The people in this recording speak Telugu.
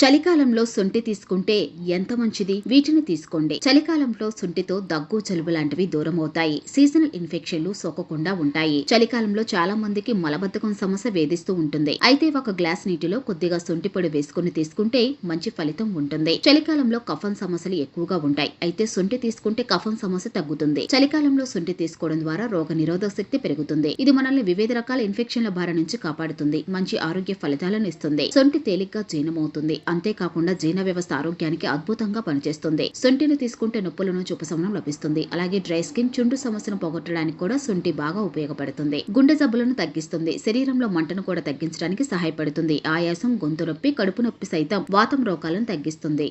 చలికాలంలో శొంఠి తీసుకుంటే ఎంత మంచిది? వీటిని తీసుకోండి. చలికాలంలో శొంఠితో దగ్గు జలుబు లాంటివి దూరం అవుతాయి సీజనల్ ఇన్ఫెక్షన్లు సోకకుండా ఉంటాయి. చలికాలంలో చాలా మందికి మలబద్ధకం సమస్య వేధిస్తూ ఉంటుంది. అయితే ఒక గ్లాస్ నీటిలో కొద్దిగా శొంఠి పొడి వేసుకుని తీసుకుంటే మంచి ఫలితం ఉంటుంది. చలికాలంలో కఫం సమస్యలు ఎక్కువగా ఉంటాయి. అయితే శొంఠి తీసుకుంటే కఫం సమస్య తగ్గుతుంది. చలికాలంలో శొంఠి తీసుకోవడం ద్వారా రోగ నిరోధక శక్తి పెరుగుతుంది. ఇది మనల్ని వివిధ రకాల ఇన్ఫెక్షన్ల బారి నుంచి కాపాడుతుంది. మంచి ఆరోగ్య ఫలితాలను ఇస్తుంది. సొంటి తేలిగ్గా జీర్ణమవుతుంది. అంతేకాకుండా జీర్ణ వ్యవస్థ ఆరోగ్యానికి అద్భుతంగా పనిచేస్తుంది. శొంఠిని తీసుకుంటే నొప్పుల నుంచి ఉపశమనం లభిస్తుంది. అలాగే డ్రై స్కిన్ చుండు సమస్యను పోగొట్టడానికి కూడా సొంటి బాగా ఉపయోగపడుతుంది. గుండె జబ్బులను తగ్గిస్తుంది. శరీరంలో మంటను కూడా తగ్గించడానికి సహాయపడుతుంది. ఆయాసం గొంతు నొప్పి కడుపు నొప్పి సైతం వాతం రోగాలను తగ్గిస్తుంది.